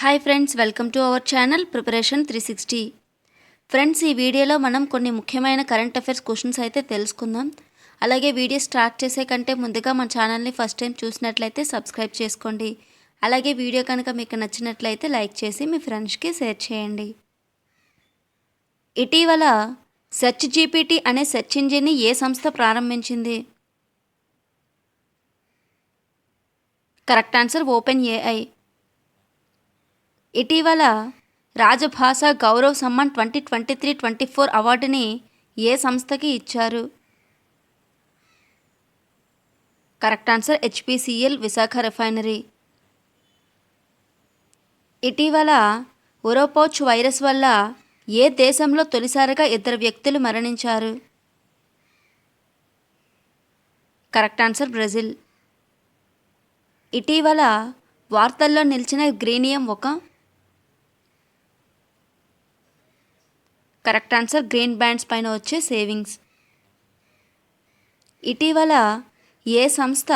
Hi friends welcome to our channel preparation three sixty friends ఈ వీడియోలో మనం కొన్ని ముఖ్యమైన కరెంట్ అఫైర్స్ క్వశ్చన్స్ అయితే తెలుసుకుందాం. అలాగే వీడియో స్టార్ట్ చేసే కంటే ముందుగా మన ఛానల్ని ఫస్ట్ టైం చూసినట్లయితే సబ్స్క్రైబ్ చేసుకోండి. అలాగే వీడియో కనుక మీకు నచ్చినట్లయితే లైక్ చేసి మీ ఫ్రెండ్స్కి షేర్ చేయండి. ఇటీవల సెర్చ్ జీపీటీ అనే సెర్చ్ ఇంజిన్ని ఏ సంస్థ ప్రారంభించింది? కరెక్ట్ ఆన్సర్ ఓపెన్ ఏఐ ఇటీవల Rajbhasha Gaurav Samman twenty twenty three twenty four అవార్డుని ఏ సంస్థకి ఇచ్చారు? Correct answer HPCL Visakha refinery. ఇటీవల ఒరోపోచ్ వైరస్ వల్ల ఏ దేశంలో తొలిసారిగా ఇద్దరు వ్యక్తులు మరణించారు? Correct answer Brazil. ఇటీవల వార్తల్లో నిలిచిన గ్రీనియం ఒక కరెక్ట్ ఆన్సర్. గ్రీన్ బ్యాండ్స్ పైన వచ్చే సేవింగ్స్. ఇటీవల ఏ సంస్థ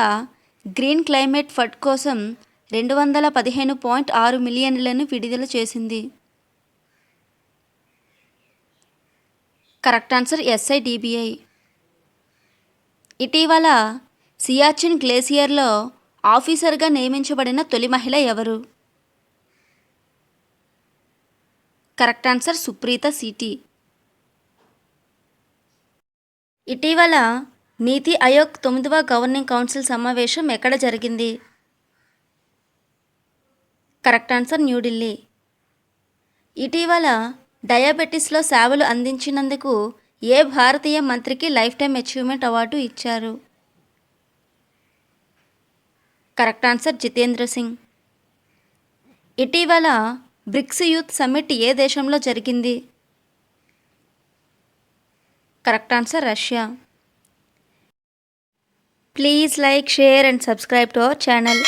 గ్రీన్ క్లైమేట్ ఫండ్ కోసం రెండు వందల పదిహేను పాయింట్ ఆరు మిలియన్లను విడుదల చేసింది? Correct answer SIDBI. ఇటీవల సియాచిన్ గ్లేసియర్లో ఆఫీసర్గా నియమించబడిన తొలి మహిళ ఎవరు? Correct answer Supreetha CT. ఇటీవల నీతి ఆయోగ్ తొమ్మిదవ గవర్నింగ్ కౌన్సిల్ సమావేశం ఎక్కడ జరిగింది? Correct answer New Delhi. ఇటీవల డయాబెటీస్లో సేవలు అందించినందుకు ఏ భారతీయ మంత్రికి లైఫ్ టైం అచీవ్మెంట్ అవార్డు ఇచ్చారు? Correct answer Jitendra Singh. ఇటీవల బ్రిక్స్ యూత్ సమ్మిట్ ఏ దేశంలో జరిగింది? Correct answer Russia. Please like share and subscribe to our channel.